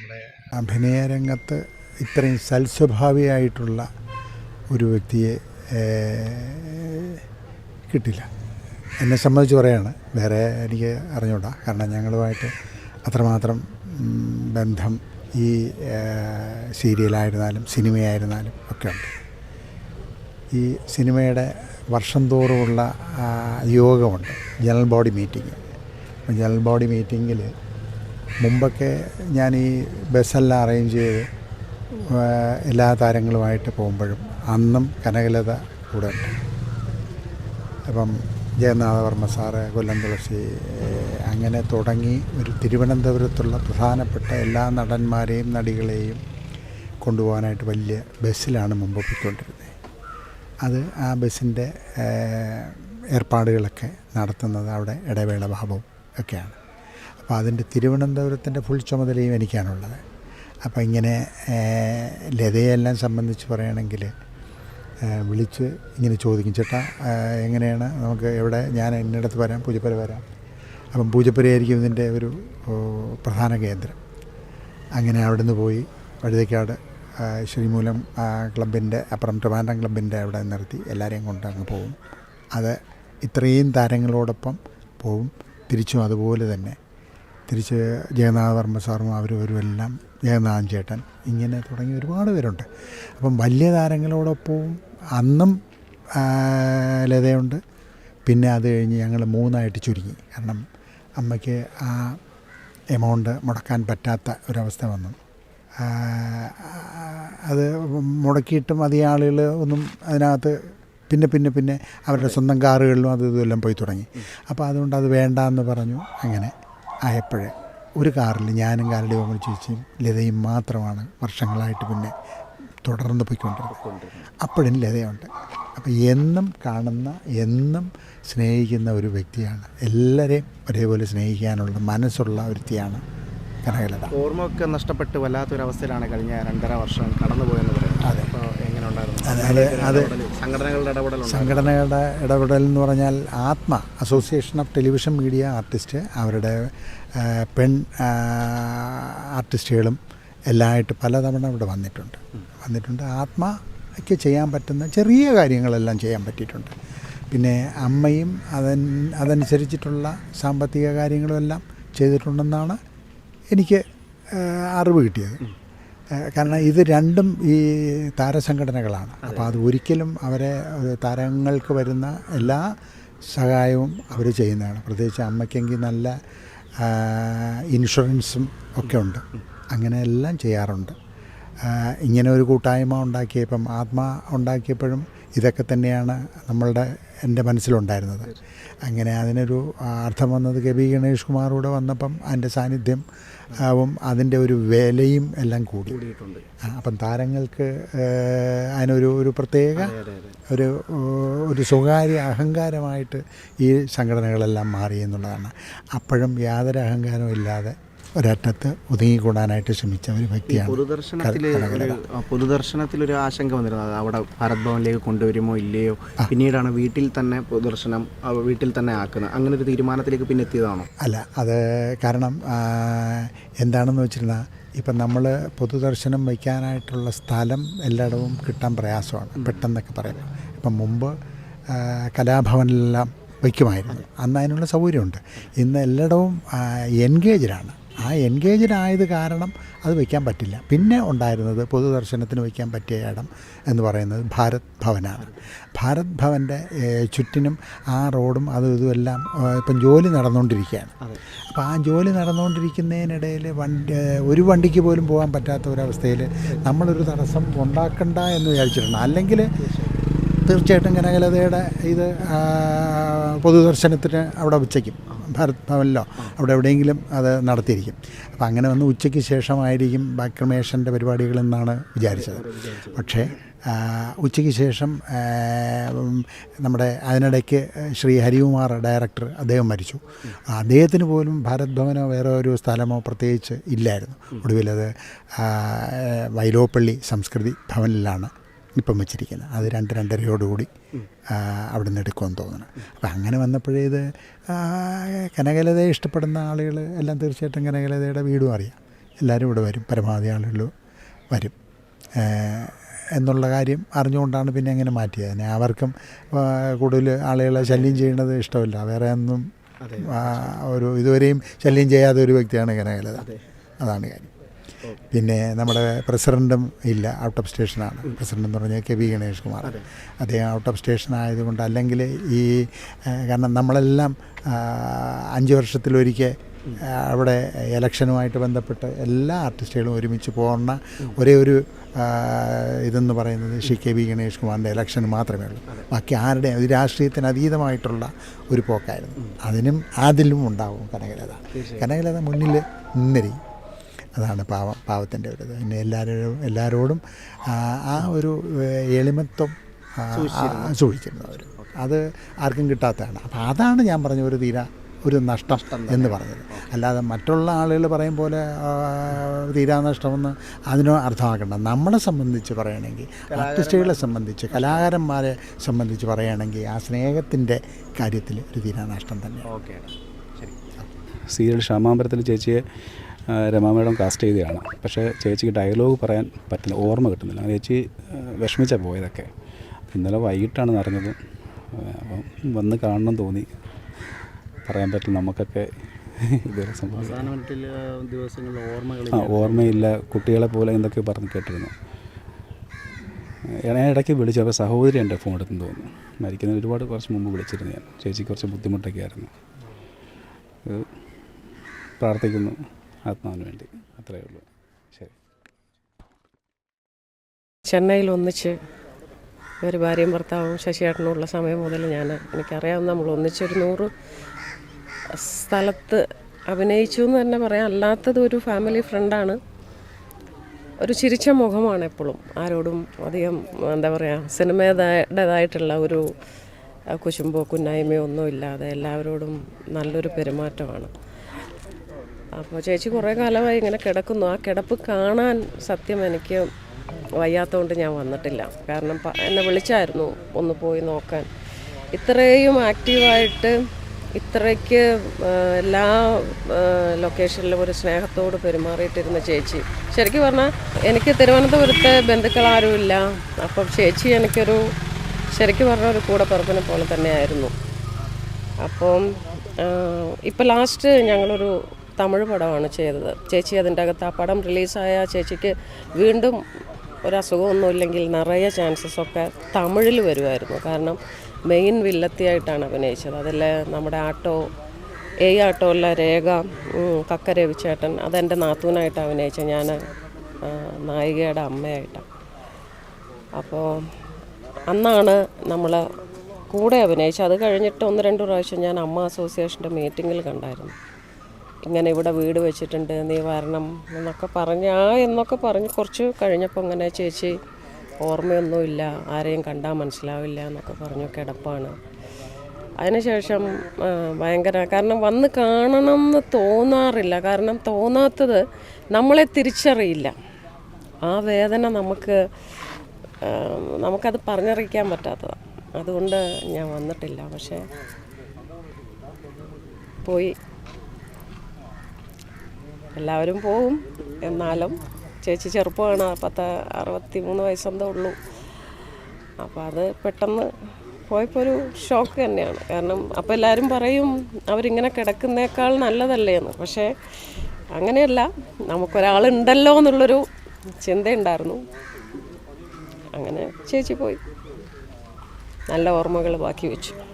നമ്മുടെ അഭിനയ രംഗത്ത് ഇത്രയും സൽസ്വഭാവിയായിട്ടുള്ള ഒരു വ്യക്തിയെ കിട്ടില്ല. എന്നെ സംബന്ധിച്ച് പറയാണ്. വേറെ എനിക്ക് അറിഞ്ഞൂടാ. കാരണം ഞങ്ങളുമായിട്ട് അത്രമാത്രം ബന്ധം ഈ സീരിയലായിരുന്നാലും സിനിമയായിരുന്നാലും ഒക്കെ ഉണ്ട്. ഈ സിനിമയുടെ വർഷം തോറുമുള്ള യോഗമുണ്ട്. General body meeting. General body മീറ്റിങ്ങിൽ മുമ്പൊക്കെ ഞാൻ ഈ ബസ്സെല്ലാം അറേഞ്ച് ചെയ്ത് എല്ലാ താരങ്ങളുമായിട്ട് പോകുമ്പോഴും അന്നും കനകലത കൂടെ ഉണ്ട്. അപ്പം ജയനാഥവർമ്മ സാറ് കൊല്ലം തുളസി അങ്ങനെ തുടങ്ങി ഒരു തിരുവനന്തപുരത്തുള്ള പ്രധാനപ്പെട്ട എല്ലാ നടന്മാരെയും നടികളെയും കൊണ്ടുപോകാനായിട്ട് വലിയ ബസ്സിലാണ് മുമ്പ് പോയിക്കൊണ്ടിരുന്നത്. അത് ആ ബസ്സിന്റെ ഏർപ്പാടുകളൊക്കെ നടത്തുന്നത് അവിടെ ഇടവേള ഭാവവും ഒക്കെയാണ്. അപ്പോൾ അതിന്റെ തിരുവനന്തപുരത്തിന്റെ ഫുൾ ചുമതലയും എനിക്കാണുള്ളത്. അപ്പോൾ ഇങ്ങനെ ലതയെല്ലാം സംബന്ധിച്ച് പറയുകയാണെങ്കിൽ വിളിച്ച് ഇങ്ങനെ ചോദിക്കും ചേട്ടാ എങ്ങനെയാണ്? നമുക്ക് എവിടെ? ഞാൻ എന്നിടത്ത് വരാം പൂജപ്പുര വരാം. അപ്പം പൂജപ്പുരയായിരിക്കും ഇതിന്റെ ഒരു പ്രധാന കേന്ദ്രം. അങ്ങനെ അവിടെ നിന്ന് പോയി വഴുതക്കാട് ശ്രീമൂലം ക്ലബിന്റെ അപ്പുറം ട്രിവാൻഡ്രം ക്ലബിന്റെ അവിടെ നിർത്തി എല്ലാവരെയും കൊണ്ട് അങ്ങ് പോകും അത് ഇത്രയും താരങ്ങളോടൊപ്പം പോവും. തിരിച്ചും അതുപോലെ തന്നെ തിരിച്ച് ജഗന്നാഥ വർമ്മ സാറും അവരും ഇവരും എല്ലാം ജഗന്നാഥൻ ചേട്ടൻ ഇങ്ങനെ തുടങ്ങി ഒരുപാട് പേരുണ്ട്. അപ്പം വലിയ താരങ്ങളോടൊപ്പവും അന്നും ലതയുണ്ട്. പിന്നെ അത് കഴിഞ്ഞ് ഞങ്ങൾ മൂന്നായിട്ട് ചുരുങ്ങി. കാരണം അമ്മയ്ക്ക് ആ എമൗണ്ട് മുടക്കാൻ പറ്റാത്ത ഒരവസ്ഥ വന്നു. അത് മുടക്കിയിട്ടും അധികം ആളുകൾ ഒന്നും അതിനകത്ത് പിന്നെ പിന്നെ പിന്നെ അവരുടെ സ്വന്തം കാറുകളിലും അത് ഇതെല്ലാം പോയി തുടങ്ങി. അപ്പോൾ അതുകൊണ്ട് അത് വേണ്ട എന്ന് പറഞ്ഞു. അങ്ങനെ. ആയപ്പോഴേ ഒരു കാറിൽ ഞാനും കാലടി ഓമൽ ചേച്ചിയും ലതയും മാത്രമാണ് വർഷങ്ങളായിട്ട് പിന്നെ തുടർന്ന് പോയിക്കൊണ്ടിരുന്നത്. അപ്പോഴും ലതയുണ്ട്. അപ്പോൾ എന്നും കാണുന്ന എന്നും സ്നേഹിക്കുന്ന ഒരു വ്യക്തിയാണ്. എല്ലാവരെയും ഒരേപോലെ സ്നേഹിക്കാനുള്ള മനസ്സുള്ള വ്യക്തിയാണ് കനകലത ഓർമ്മ ഒക്കെ നഷ്ടപ്പെട്ട് വല്ലാത്തൊരവസ്ഥയിലാണ് കഴിഞ്ഞ രണ്ടര വർഷം കടന്നു പോയെന്ന് പറയുന്നത്. അതെ. അപ്പോൾ എങ്ങനെ ഉണ്ടായിരുന്നു? അതായത് അതെ, അതെ. സംഘടനകളുടെ ഇടപെടൽ സംഘടനകളുടെ ഇടപെടൽ എന്ന് പറഞ്ഞാൽ Aathma association of television media artist അവരുടെ പെൺ ആർട്ടിസ്റ്റുകളും എല്ലാമായിട്ട് പലതവണ ഇവിടെ വന്നിട്ടുണ്ട്. വന്നിട്ടുണ്ട്. ആത്മയ്ക്ക് ചെയ്യാൻ പറ്റുന്ന ചെറിയ കാര്യങ്ങളെല്ലാം ചെയ്യാൻ പറ്റിയിട്ടുണ്ട്. പിന്നെ അമ്മയും അതൻ അതനുസരിച്ചിട്ടുള്ള സാമ്പത്തിക കാര്യങ്ങളും എല്ലാം ചെയ്തിട്ടുണ്ടെന്നാണ് എനിക്ക് അറിവ് കിട്ടിയത്. കാരണം ഇത് രണ്ടും ഈ താരസംഘടനകളാണ്. അപ്പോൾ അത് ഒരിക്കലും അവരെ താരങ്ങൾക്ക് വരുന്ന എല്ലാ സഹായവും അവർ ചെയ്യുന്നതാണ്. പ്രത്യേകിച്ച് അമ്മയ്ക്കെങ്കിൽ നല്ല ഇൻഷുറൻസും ഒക്കെ ഉണ്ട്. അങ്ങനെ എല്ലാം ചെയ്യാറുണ്ട്. ഇങ്ങനെ ഒരു കൂട്ടായ്മ ഉണ്ടാക്കിയപ്പം ആത്മ ഉണ്ടാക്കിയപ്പോഴും ഇതൊക്കെ തന്നെയാണ് നമ്മളുടെ എന്റെ മനസ്സിലുണ്ടായിരുന്നത്. അങ്ങനെ അതിനൊരു അർത്ഥം വന്നത് കെ ബി ഗണേഷ് കുമാർ കൂടെ വന്നപ്പം അതിന്റെ സാന്നിധ്യം ആവും അതിന്റെ ഒരു വിലയും എല്ലാം കൂടി. അപ്പം താരങ്ങൾക്ക് അതിനൊരു ഒരു പ്രത്യേക ഒരു ഒരു സ്വകാര്യ അഹങ്കാരമായിട്ട് ഈ സംഘടനകളെല്ലാം മാറി എന്നുള്ളതാണ്. അപ്പോഴും യാതൊരു അഹങ്കാരവും ഇല്ലാതെ ഒരറ്റത്ത് ഒതുങ്ങിക്കൂടാനായിട്ട് ശ്രമിച്ച ഒരു വ്യക്തിയാണ് പൊതുദർശനത്തിൽ ഒരു പൊതുദർശനത്തിൽ ഒരു ആശങ്ക വന്നിരുന്നത് അവിടെ ഭാരത് ഭവനിലേക്ക് കൊണ്ടുവരുമോ ഇല്ലയോ? പിന്നീടാണ് വീട്ടിൽ തന്നെ പൊതുദർശനം വീട്ടിൽ തന്നെ ആക്കുന്നത്. അങ്ങനെ ഒരു തീരുമാനത്തിലേക്ക് പിന്നെ എത്തിയതാണോ? അല്ല അത് കാരണം എന്താണെന്ന് വെച്ചിരുന്നാൽ ഇപ്പം നമ്മൾ പൊതുദർശനം വയ്ക്കാനായിട്ടുള്ള സ്ഥലം എല്ലായിടവും കിട്ടാൻ പ്രയാസമാണ്. പെട്ടെന്നൊക്കെ പറയാം ഇപ്പം മുമ്പ് കലാഭവനിലെല്ലാം വയ്ക്കുമായിരുന്നു. അന്ന് അതിനുള്ള സൗകര്യമുണ്ട്. ഇന്ന് എല്ലായിടവും എൻഗേജഡാണ് ആ എൻഗേജഡ് ആയത് കാരണം അത് വയ്ക്കാൻ പറ്റില്ല. പിന്നെ ഉണ്ടായിരുന്നത് പൊതുദർശനത്തിന് വയ്ക്കാൻ പറ്റിയ ഇടം എന്ന് പറയുന്നത് ഭാരത് ഭവനാണ്. ഭാരത് ഭവന്റെ ചുറ്റിനും ആ റോഡും അതും ഇതുമെല്ലാം ഇപ്പം ജോലി നടന്നുകൊണ്ടിരിക്കുകയാണ്. അപ്പോൾ ആ ജോലി നടന്നുകൊണ്ടിരിക്കുന്നതിനിടയിൽ വണ്ടി ഒരു വണ്ടിക്ക് പോലും പോകാൻ പറ്റാത്ത ഒരവസ്ഥയിൽ നമ്മളൊരു തടസ്സം ഉണ്ടാക്കണ്ട എന്ന് വിചാരിച്ചിട്ടുണ്ട്. അല്ലെങ്കിൽ തീർച്ചയായിട്ടും കനകലതയുടെ ഇത് പൊതുദർശനത്തിന് അവിടെ ഉച്ചയ്ക്കും ഭാരത് ഭവനിലോ അവിടെ എവിടെയെങ്കിലും അത് നടത്തിയിരിക്കും. അപ്പം അങ്ങനെ വന്ന് ഉച്ചയ്ക്ക് ശേഷമായിരിക്കും ബാക്രമേഷന്റെ പരിപാടികളെന്നാണ് വിചാരിച്ചത്. പക്ഷേ ഉച്ചയ്ക്ക് ശേഷം നമ്മുടെ അതിനിടയ്ക്ക് ശ്രീ ഹരികുമാർ ഡയറക്ടർ അദ്ദേഹം മരിച്ചു. അദ്ദേഹത്തിന് പോലും ഭാരത് ഭവനോ വേറെ ഒരു സ്ഥലമോ പ്രത്യേകിച്ച് ഇല്ലായിരുന്നു. ഒടുവിലത് വൈലോപ്പള്ളി സംസ്കൃതി ഭവനിലാണ് ഇപ്പം വെച്ചിരിക്കുന്നത്. അത് രണ്ട് രണ്ടരയോടുകൂടി അവിടെ നിന്ന് എടുക്കുമെന്ന് തോന്നുന്നു അപ്പം അങ്ങനെ വന്നപ്പോഴേ ഇത് കനകലതയെ ഇഷ്ടപ്പെടുന്ന ആളുകൾ എല്ലാം തീർച്ചയായിട്ടും കനകലതയുടെ വീടും അറിയാം. എല്ലാവരും ഇവിടെ വരും പരമാവധി ആളുകൾ വരും. എന്നുള്ള കാര്യം അറിഞ്ഞുകൊണ്ടാണ് പിന്നെ അങ്ങനെ മാറ്റിയത്. അതിനെ അവർക്കും കൂടുതൽ ആളുകളെ ശല്യം ചെയ്യുന്നത് ഇഷ്ടമല്ല. വേറെ ഒന്നും ഒരു ഇതുവരെയും ശല്യം ചെയ്യാത്ത ഒരു വ്യക്തിയാണ് കനകലത അതാണ് കാര്യം. പിന്നെ നമ്മുടെ പ്രസിഡന്റും ഇല്ല ഔട്ട് ഓഫ് സ്റ്റേഷനാണ് പ്രസിഡന്റ് എന്ന് പറഞ്ഞാൽ കെ വി ഗണേഷ് കുമാർ. അദ്ദേഹം ഔട്ട് ഓഫ് സ്റ്റേഷൻ ആയതുകൊണ്ട് അല്ലെങ്കിൽ ഈ കാരണം നമ്മളെല്ലാം അഞ്ച് വർഷത്തിലൊരിക്കൽ അവിടെ ഇലക്ഷനുമായിട്ട് ബന്ധപ്പെട്ട് എല്ലാ ആർട്ടിസ്റ്റുകളും ഒരുമിച്ച് പോകുന്ന ഒരേ ഒരു ഇതെന്ന് പറയുന്നത് ശ്രീ കെ വി ഗണേഷ് കുമാറിന്റെ ഇലക്ഷൻ മാത്രമേ ഉള്ളൂ. ബാക്കി ആരുടെ ഒരു രാഷ്ട്രീയത്തിന് അതീതമായിട്ടുള്ള ഒരു പോക്കായിരുന്നു. അതിനും അതിലും ഉണ്ടാവും കനകലത. കനകലത മുന്നിൽ നിന്നിരി. അതാണ് പാവം പാവത്തിന്റെ ഒരു ഇത്. പിന്നെ എല്ലാവരും എല്ലാവരോടും ആ, ഒരു എളിമത്വം സൂക്ഷിച്ചിരുന്നു. അവർ അത് ആർക്കും കിട്ടാത്തതാണ്. അപ്പോൾ അതാണ് ഞാൻ പറഞ്ഞ ഒരു തീരാ ഒരു നഷ്ടം എന്ന് പറഞ്ഞത്. അല്ലാതെ മറ്റുള്ള ആളുകൾ പറയും പോലെ ആ, തീരാ നഷ്ടമെന്ന് അതിനോ അർത്ഥമാക്കണ്ട. നമ്മളെ സംബന്ധിച്ച് പറയുകയാണെങ്കിൽ ആർട്ടിസ്റ്റുകളെ സംബന്ധിച്ച് കലാകാരന്മാരെ സംബന്ധിച്ച് പറയുകയാണെങ്കിൽ ആ സ്നേഹത്തിന്റെ കാര്യത്തിൽ ഒരു തീരാ നഷ്ടം തന്നെയാണ്. ഓക്കെ. ശരി. സീരിയൽ ക്ഷമാമ്പരത്തിൽ ചേച്ചിയെ രമാ മേഡം കാസ്റ്റ് ചെയ്തതാണ്. പക്ഷേ ചേച്ചിക്ക് ഡയലോഗ് പറയാൻ പറ്റില്ല ഓർമ്മ കിട്ടുന്നില്ല. ചേച്ചി വിഷമിച്ച പോയതൊക്കെ. ഇന്നലെ വൈകിട്ടാണ് നിറഞ്ഞത് അപ്പം വന്ന് കാണണം തോന്നി. പറയാൻ പറ്റില്ല നമുക്കൊക്കെ ഇതൊരു സംഭവം. ആ ഓർമ്മയില്ല കുട്ടികളെ പോലെ എന്തൊക്കെ പറഞ്ഞ് കേട്ടിരുന്നു. ഞാൻ ഇടയ്ക്ക് വിളിച്ചു അപ്പോൾ സഹോദരി എന്റെ ഫോൺ എടുത്തെന്ന് തോന്നുന്നു. മരിക്കുന്നതിന് ഒരുപാട് കുറച്ച് മുമ്പ് വിളിച്ചിരുന്നു ഞാൻ. ചേച്ചിക്ക് കുറച്ച് ബുദ്ധിമുട്ടൊക്കെ ആയിരുന്നു. പ്രാർത്ഥിക്കുന്നു. ആത്മാവിന് വേണ്ടി. അത്രയേ ഉള്ളൂ. ശരി. ചെന്നൈയിൽ ഒന്നിച്ച് ഒരു ഭാര്യയും ഭർത്താവും ശശിയേട്ടനുള്ള സമയം മുതൽ ഞാൻ എനിക്കറിയാവുന്ന നമ്മൾ ഒന്നിച്ചൊരു നൂറ് സ്ഥലത്ത് അഭിനയിച്ചു എന്ന് തന്നെ പറയാം. അല്ലാത്തത് ഒരു ഫാമിലി ഫ്രണ്ടാണ് ഒരു ചിരിച്ച മുഖമാണ് എപ്പോഴും. ആരോടും അധികം എന്താ പറയുക സിനിമയുടേതായിട്ടുള്ള ഒരു കുശുമ്പോ കുന്നായ്മയോ ഒന്നുമില്ലാതെ എല്ലാവരോടും നല്ലൊരു പെരുമാറ്റമാണ്. അപ്പോൾ ചേച്ചി കുറേ കാലമായി ഇങ്ങനെ കിടക്കുന്നു. ആ കിടപ്പ് കാണാൻ സത്യം എനിക്ക് വയ്യാത്തതുകൊണ്ട് ഞാൻ വന്നിട്ടില്ല. കാരണം എന്നെ വിളിച്ചായിരുന്നു ഒന്ന് പോയി നോക്കാൻ. ഇത്രയും ആക്റ്റീവായിട്ട് ഇത്രയ്ക്ക് എല്ലാ ലൊക്കേഷനിലും ഒരു സ്നേഹത്തോട് പെരുമാറിയിട്ടിരുന്ന ചേച്ചി. ശരിക്കും പറഞ്ഞാൽ എനിക്ക് തിരുവനന്തപുരത്ത് ബന്ധുക്കളാരുമില്ല അപ്പം ചേച്ചി എനിക്കൊരു ശരിക്കും പറഞ്ഞ ഒരു കൂടെ പിറപ്പിനെ പോലെ തന്നെയായിരുന്നു. അപ്പം ഇപ്പം ലാസ്റ്റ് ഞങ്ങളൊരു തമിഴ് പടമാണ് ചെയ്തത്. ചേച്ചി അതിന്റെ അകത്ത് ആ പടം റിലീസായ ചേച്ചിക്ക് വീണ്ടും ഒരു അസുഖമൊന്നുമില്ലെങ്കിൽ നിറയെ ചാൻസസൊക്കെ തമിഴിൽ വരുമായിരുന്നു. കാരണം മെയിൻ വില്ലത്തിയായിട്ടാണ് അഭിനയിച്ചത്. അതിൽ നമ്മുടെ ആട്ടോ ഏ ആട്ടോല്ല രേഖ കക്ക രവിച്ചേട്ടൻ അതെന്റെ നാത്തൂനായിട്ട് അഭിനയിച്ച ഞാൻ നായികയുടെ അമ്മയായിട്ടാണ്. അപ്പോൾ അന്നാണ് നമ്മൾ കൂടെ അഭിനയിച്ചത്. അത് കഴിഞ്ഞിട്ട് ഒന്ന് രണ്ട് പ്രാവശ്യം ഞാൻ അമ്മ അസോസിയേഷന്റെ മീറ്റിങ്ങിൽ കണ്ടായിരുന്നു. ഇങ്ങനെ ഇവിടെ വീട് വെച്ചിട്ടുണ്ട് നീ വരണം എന്നൊക്കെ പറഞ്ഞ് ആ എന്നൊക്കെ പറഞ്ഞ് കുറച്ച് കഴിഞ്ഞപ്പോൾ ഇങ്ങനെ ചേച്ചി ഓർമ്മയൊന്നുമില്ല ആരെയും കണ്ടാൽ മനസ്സിലാവില്ല എന്നൊക്കെ പറഞ്ഞു കിടപ്പാണ്. അതിനുശേഷം ഭയങ്കര കാരണം വന്ന് കാണണം എന്ന് തോന്നാറില്ല. കാരണം തോന്നാത്തത് നമ്മളെ തിരിച്ചറിയില്ല. ആ വേദന നമുക്ക് നമുക്കത് പറഞ്ഞറിയിക്കാൻ പറ്റാത്തതാണ് അതുകൊണ്ട് ഞാൻ വന്നിട്ടില്ല. പക്ഷേ പോയി. എല്ലാവരും പോവും. എന്നാലും ചേച്ചി ചെറുപ്പമാണ്. പത്ത് അറുപത്തി മൂന്ന് വയസ്സെന്തേ ഉള്ളൂ. അപ്പോൾ അത് പെട്ടെന്ന് പോയപ്പോൾ ഒരു ഷോക്ക് തന്നെയാണ്. കാരണം അപ്പോൾ എല്ലാവരും പറയും അവരിങ്ങനെ കിടക്കുന്നേക്കാൾ നല്ലതല്ലേ എന്ന്. പക്ഷേ അങ്ങനെയല്ല. നമുക്കൊരാളുണ്ടല്ലോ എന്നുള്ളൊരു ചിന്തയുണ്ടായിരുന്നു. അങ്ങനെ ചേച്ചി പോയി. നല്ല ഓർമ്മകൾ ബാക്കി വെച്ചു.